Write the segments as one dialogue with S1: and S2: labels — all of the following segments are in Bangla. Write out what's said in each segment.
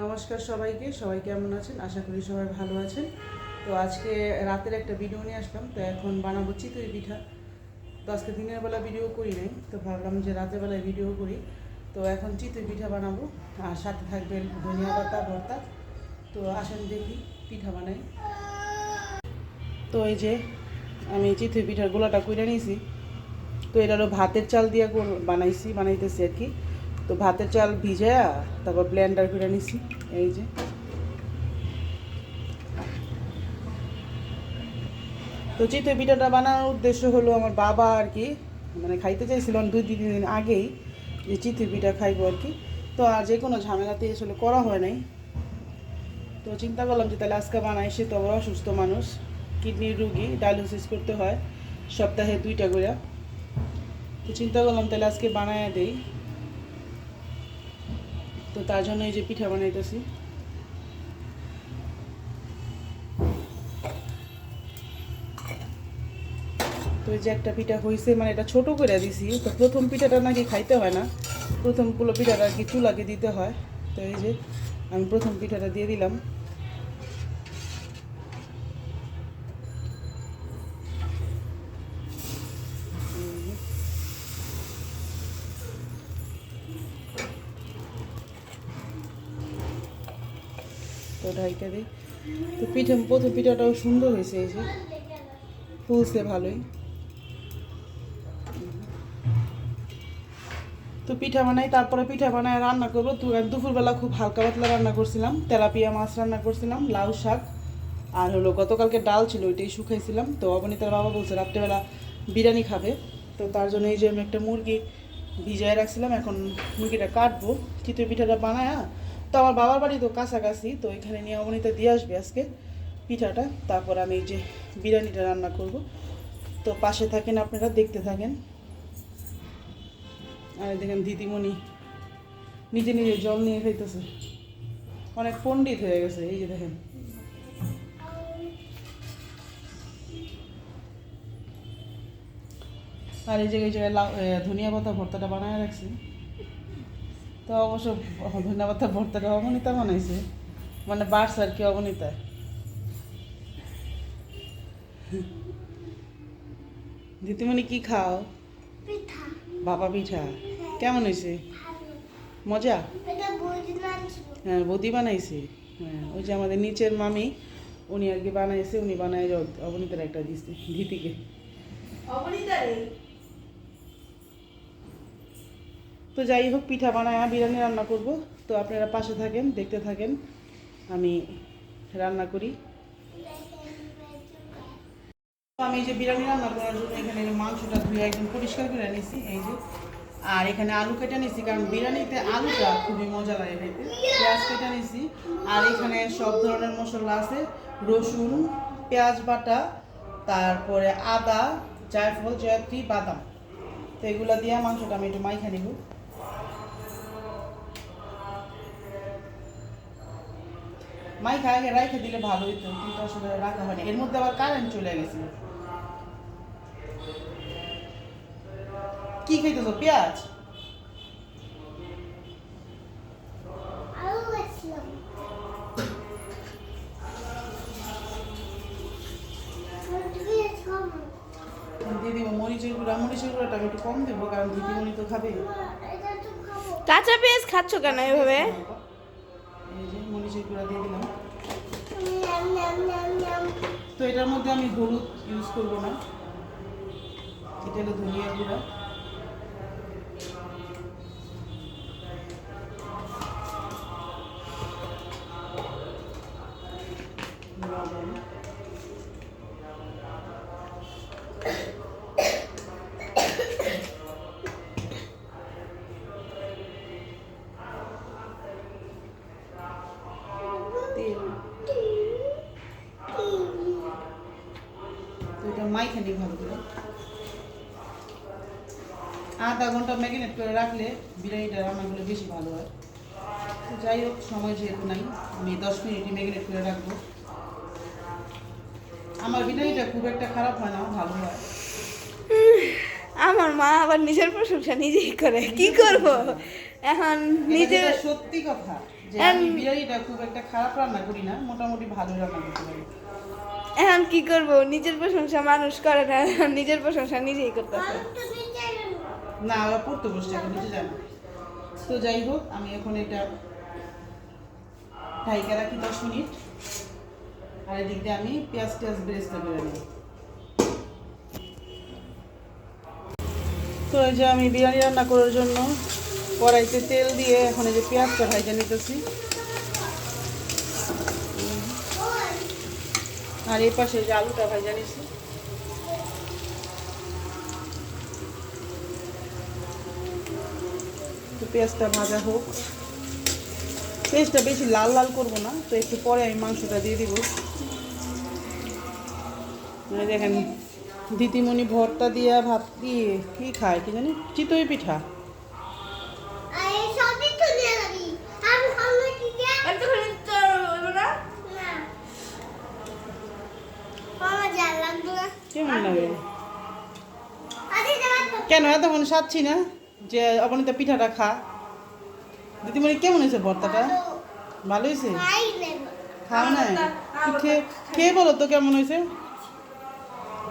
S1: নমস্কার সবাইকে, সবাই কেমন আছেন? আশা করি সবাই ভালো আছেন। তো আজকে রাতের একটা ভিডিও নিয়ে আসলাম, তো এখন বানাবো চিতই পিঠা। তো আজকে দিনের বেলা ভিডিও করি নাই, তো ভাবলাম যে রাতের বেলায় ভিডিও করি। তো এখন চিতই পিঠা বানাবো, আর সাথে থাকবে ধনিয়া পাতা, ভর্তা। তো আসেন দেখি পিঠা বানাই। তো এই যে আমি চিতই পিঠার গোলাটা কইরা নিয়েছি। তো এটা ভাতের চাল দিয়ে বানাইছি, বানাইতেছি আর কি। তো ভাতের চাল ভিজায়া তারপর ব্লেন্ডার করে নিছি, এই যে। তো চিতই পিঠাটা বানানোর উদ্দেশ্য হলো আমার বাবা আর কি মানে খাইতে চাইছিলেন দুই তিন দিন আগেই যে চিতই পিঠা খাইবো আর কি। তো আর যে কোনো ঝামেলাতে আসলে করা হয় নাই। তো চিন্তা করলাম যে তাহলে আজকে বানাই, সে তো আবার অসুস্থ মানুষ। কিডনির রুগী ডায়ালিসিস করতে হয়, সপ্তাহে দুইটা করে। তো চিন্তা করলাম তাহলে আজকে বানায় দেই। তো তার জন্য এই যে পিঠা বানাইতেছি। তো এই যে একটা পিঠা হয়েছে মানে এটা ছোট করে দিছি, তো প্রথম পিঠাটা নাকি খাইতে হয় না। প্রথম পুলো পিঠাটা আর কি চুলাকে দিতে হয়। তো এই যে আমি প্রথম পিঠাটা দিয়ে দিলাম। তো ঢাইকা দিই। তো পিঠে, প্রথম পিঠাটাও সুন্দর হয়েছে এই যে। ফুলছে ভালোই। তো পিঠা বানাই, তারপরে পিঠা বানায় রান্না করব। দুপুরবেলা খুব হালকা পাতলা রান্না করছিলাম। তেলাপিয়া মাছ রান্না করছিলাম, লাউ শাক। আর হলো গতকালকে ডাল ছিল, ওইটাই শুকাইছিলাম। তো অবনীতার বাবা বলছে, রাত্রেবেলা বিরিয়ানি খাবে। তো তার জন্য এই যে আমি একটা মুরগি ভিজায় রাখছিলাম। এখন মুরগিটা কাটবো। চিতই পিঠাটা বানায় তো আমার বাবার বাড়ি তো কাছাকাছি, তো এখানে নিয়ে অবনীতা দিয়ে আসবে আজকে পিঠাটা। তারপর আমি এই যে বিরিয়ানিটা রান্না করব। তো পাশে থাকেন আপনারা, দেখতে থাকেন। আর দেখেন দিদিমণি নিজে নিজে জল নিয়ে খাইতেছে। অনেক পণ্ডিত হয়ে গেছে, এই যে দেখেন। আর এই জায়গায় এই জায়গায় ধনিয়া পাতা ভর্তাটা বানায় রাখছি। তো অবশ্য ধনিয়া পাতা ভর্তাটা অবনীতা বানাইছে। মানে বাড়ছে আর কি অবনীতা। দিদিমণি কি খাও?
S2: পিঠা।
S1: বাবা পিঠা। কেমন হয়েছে মজা? হ্যাঁ বৌদি বানাইছে। হ্যাঁ ওই যে আমাদের নিচের মামি উনি আর কি বানাইছে উনি বানাই অবনীতার একটা দিচ্ছে ধীতিকে তো যাই হোক, পিঠা বানায় বিরিয়ানি রান্না করব। তো আপনারা পাশে থাকেন, দেখতে থাকেন। আমি রান্না করি। আমি যে বিরিয়ানি রান্না করার জন্য এখানে মাংসটা ধুয়ে একদম পরিষ্কার করে নিয়েছি এই যে। আর এখানে আলু কেটে নিয়েছি কারণ বিরিয়ানিতে আলুটা খুবই মজা লাগে পেঁয়াজ কেটে নিয়েছি আর এখানে সব ধরনের মশলা আছে। রসুন, পেঁয়াজ বাটা, তারপরে আদা, জায়ফল, জয়ত্রী, বাদাম। তো এগুলো দিয়ে মাংসটা আমি একটু মাইখা নিব। মাইখা আগে রাইখে দিলে ভালো হইতো কিন্তু আসলে রাখা হয়নি। এর মধ্যে আবার কারেন্ট চলে গেছে। কি খাইতেছো পেঁয়াজ? দিব মরিচের গুঁড়া। মরিচের গুঁড়াটা আমি একটু কম দেবো কারণ দিদিমণি তো খাবে।
S3: কাঁচা পেঁয়াজ খাচ্ছ কেন এভাবে
S1: এই যে মরিচের গুঁড়া দিয়ে দিলাম। তো এটার মধ্যে আমি হলুদ ইউজ করব না। এটা হলো ধনিয়া গুঁড়া। তো এটা মাইখে নিই ভালো করে। আধা ঘণ্টা ম্যাগনেট করে রাখলে বিরিয়ানিটা রান্না করলে বেশি ভালো হয়। তো যাই হোক সময় যেহেতু নাই আমি দশ মিনিটই ম্যাগনেট করে রাখব। আমার বিরিয়ানিটা খুব একটা খারাপ হয় না ভালো হয়।
S3: আমার মা আবার নিজের প্রশংসা নিজেই করে। কি করব? এখন নিজের
S1: সত্যি কথা যে আমি বিরিয়ানিটা খুব একটা খারাপ রান্না করি না মোটামুটি ভালো রান্না করতে পারি।
S3: এখন কি করব? নিজের প্রশংসা মানুষ করে না। নিজের প্রশংসা নিজেই করতেছে।
S2: আমি তো নিচে গেলাম।
S1: না, ওরা পড়তে বসছে, এখন নিচে যাবে তো যাই হোক, আমি এখন এটা ঢাইকা রাখি দশ মিনিট। আর এদিক দিয়ে আমি পেঁয়াজ টেয়াজ বেরেস্তা করে নিই তো এই যে আমি বিরিয়ানি রান্না করার জন্য কড়াইতে তেল দিয়ে এখন এই যে পেঁয়াজটা ভাইজা নিতেছি। আর এই পাশে যে আলুটা ভাইজা নিছি পেঁয়াজটা ভাজা হোক। পেঁয়াজটা বেশি লাল লাল করব না, তো একটু পরে আমি মাংসটা দিয়ে দিব। মানে দেখেন, দিদিমণি ভর্তা দিয়ে ভাত দিয়ে কি খায়, কি জানি? চিতই পিঠা
S2: আর এই সবই তো নিয়ে যাবি। আমি খাব কি দিয়ে? না। আমার জাল লাগতো না।
S1: কেমন লাগে
S2: মনে
S1: কেন এতক্ষণ সাচ্ছি না যে অবনীতা পিঠাটা খা। দিদিমণি কেমন হয়েছে ভর্তাটা?
S2: ভালো।
S1: হয়েছে? খাও না খেয়ে খেয়ে বলো তো কেমন হয়েছে?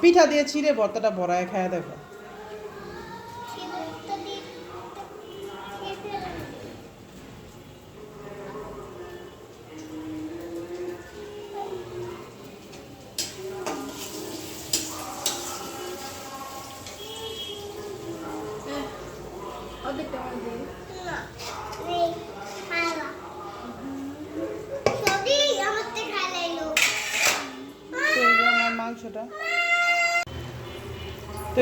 S1: পিঠা দিয়ে ছিঁড়ে ভর্তাটা ভরায় খায় দেখো।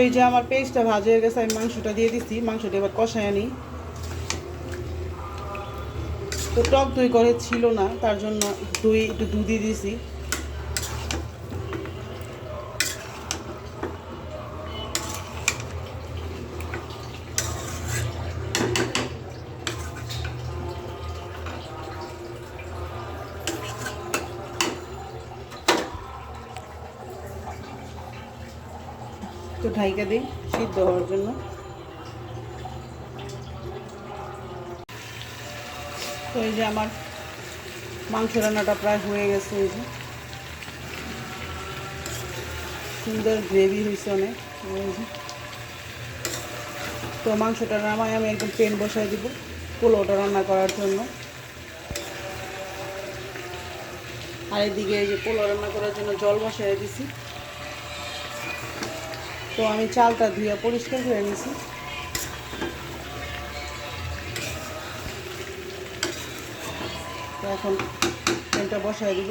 S2: এই
S1: যে আমার পেস্টটা ভাজা হয়ে গেছে, আমি মাংসটা দিয়ে দিচ্ছি মাংসটা এবার কষায় আনি। তো টক দই করে ছিল না, তার জন্য দই একটু দুধ দিয়ে দিয়েছি ঢাইকা দিই, সিদ্ধ হওয়ার জন্য। তো এই যে আমার মাংস রান্নাটা প্রায় হয়ে গেছে এই যে। সুন্দর গ্রেভি হয়েছে অনেক তো মাংসটা নামায় আমি একদম পেন বসাই দিব, পোলাওটা রান্না করার জন্য। আর এদিকে এই যে পোলো রান্না করার জন্য জল বসাই দিছি। তো আমি চালটা ধুয়ে পরিষ্কার করে নিয়েছি। তো এখন তেলটা বসায় দিব।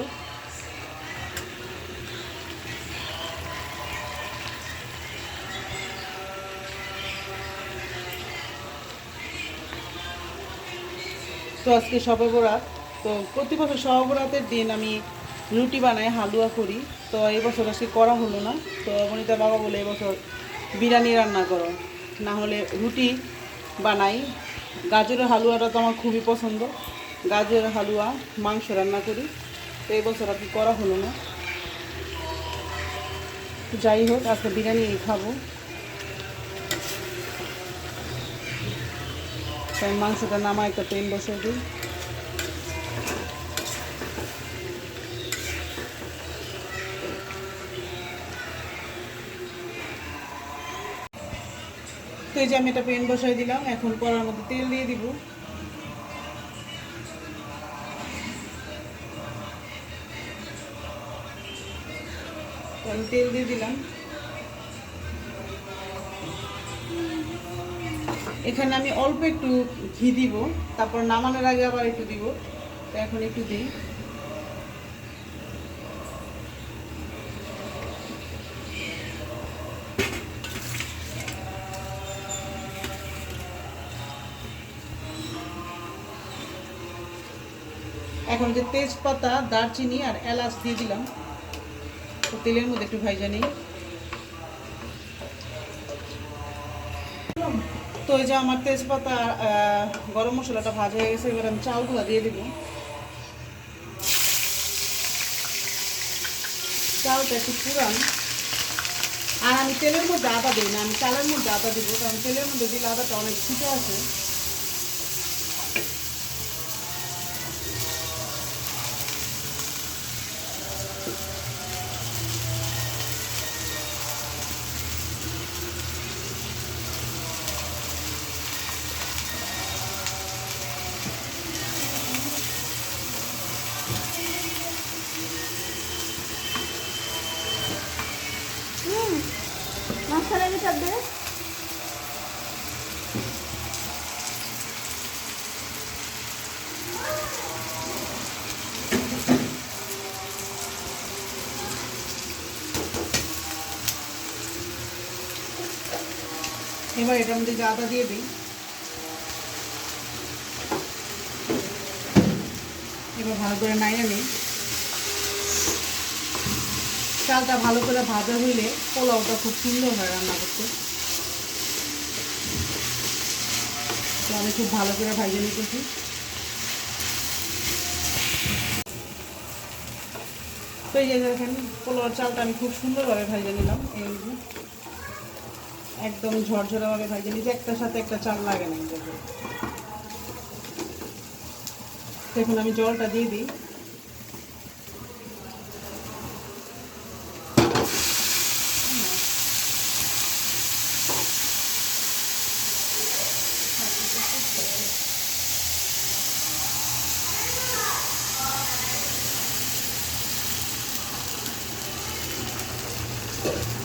S1: তো আজকে সবে বরাত তো প্রতি বছর সবে বরাতের দিন আমি রুটি বানাই হালুয়া করি। তো এই বছর আজকে করা হলো না। তো বনিতা বাবা বলে এবছর বিরিয়ানি রান্না করো। না হলে রুটি বানাই। গাজরের হালুয়াটা তো আমার খুবই পছন্দ। গাজরের হালুয়া, মাংস রান্না করি। তো এই বছর আর কি করা হলো না। যাই হোক, আজকে বিরিয়ানি খাব। তাই মাংসটা নামায় একটা তেল বসে দিই। তো এই যে আমি একটা পেন বসাই দিলাম, এখন করার মধ্যে তেল দিয়ে দিব। তেল দিয়ে দিলাম। এখানে আমি অল্প একটু ঘি দিব, তারপর নামানোর আগে আবার একটু দিব। তো এখন একটু দিই। এখন যে তেজপাতা, দারচিনি আর এলাচ দিয়ে দিলাম, তো তেলের মধ্যে একটু ভাইজা নিই। তো এই যে আমার তেজপাতা গরম মশলাটা ভাজা হয়ে গেছে, এবার আমি চালগুলো দিয়ে দিব। চালটা একটু পুরান। আর আমি তেলের মধ্যে আদা দিই না, আমি চালের মধ্যে আদা দিব, কারণ তেলের মধ্যে দিলে আদাটা অনেক ছিটে আছে এবার এটার মধ্যে আদা দিয়ে দিই। এবার ভালো করে নাইয়ে নিই। চালটা ভালো করে ভাজা হইলে পোলাওটা খুব সুন্দর হয় রান্না করতে। আমি খুব ভালো করে ভাজে নিতেছি। তো এই যে দেখেন, পোলাওর চালটা আমি খুব সুন্দরভাবে ভাজে নিলাম। এই একদম ঝরঝরাভাবে ভাজে নিয়েছি একটার সাথে একটা চাল লাগে না এটাতে দেখুন, আমি জলটা দিয়ে দিই। এই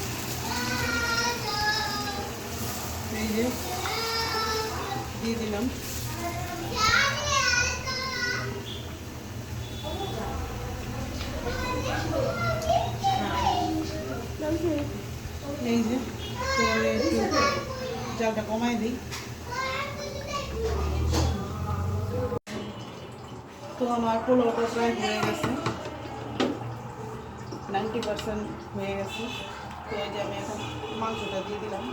S1: দিলাম। এই যে জালটা কমাই দিই। তো আমার পোলাওটা প্রায় হয়ে গেছে। নাইনটি পার্সেন্ট হয়ে গেছে। তো এই যে আমি এখন মাংসটা দিয়ে দিলাম।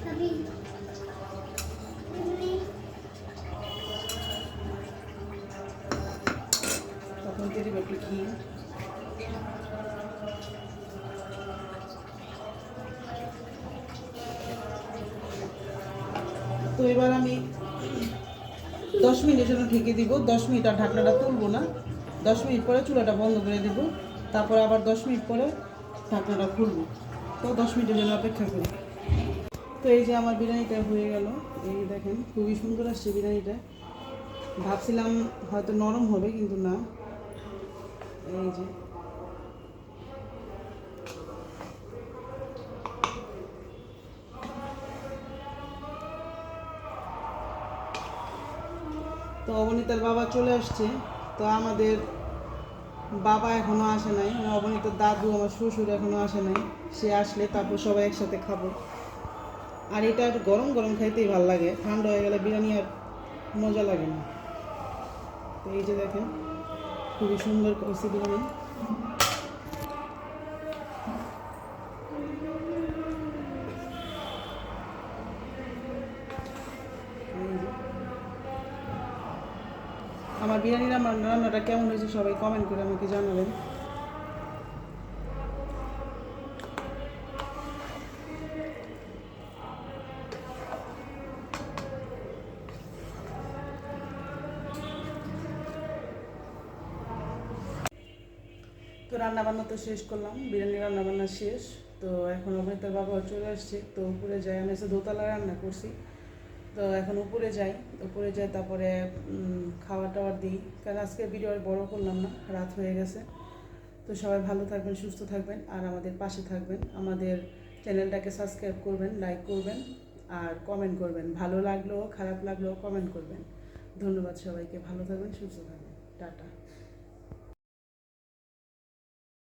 S2: খাবি
S1: তখন দিয়ে তো এবার আমি দশ মিনিটের জন্য ঢেকে দিব, দশ মিনিট আর ঢাকনাটা তুলবো না। দশ মিনিট পরে চুলাটা বন্ধ করে দেবো, তারপর আবার দশ মিনিট পরে ঢাকনাটা খুলবো। তো দশ মিনিটের জন্য অপেক্ষা করি। তো এই যে আমার বিরিয়ানিটা হয়ে গেল, এই দেখেন, খুবই সুন্দর আসছে বিরিয়ানিটা। ভাবছিলাম হয়তো নরম হবে, কিন্তু না। এই যে তো অবনীতার বাবা চলে আসছে। তো আমাদের বাবা এখনও আসে নাই। অবনীতার দাদু, আমার শ্বশুর এখনও আসে নাই। সে আসলে তারপর সবাই একসাথে খাব। আর এটা গরম গরম খাইতেই ভালো লাগে। ঠান্ডা হয়ে গেলে বিরিয়ানি আর মজা লাগে না। তো এই যে দেখেন, খুবই সুন্দর পরিস্থিতি বিরিয়ানি। বিরিয়ানির রান্নাটা কেমন হয়েছে সবাই কমেন্ট করে আমাকে জানাবেন। তো রান্নাবান্না তো শেষ করলাম, বিরিয়ানি রান্নাবান্না শেষ। তো এখন অমৃতার বাবা চলে আসছে, তো উপরে যাই, আমি এসে দোতলা রান্না করছি। তো এখন উপরে যাই উপরে যাই তারপরে খাওয়া টাওয়ার দিই। কারণ আজকে ভিডিও আর বড়ো করলাম না, রাত হয়ে গেছে। তো সবাই ভালো থাকবেন, সুস্থ থাকবেন, আর আমাদের পাশে থাকবেন। আমাদের চ্যানেলটাকে সাবস্ক্রাইব করবেন লাইক করবেন, আর কমেন্ট করবেন। ভালো লাগলেও খারাপ লাগলেও কমেন্ট করবেন। ধন্যবাদ সবাইকে, ভালো থাকবেন, সুস্থ থাকবেন। টাটা।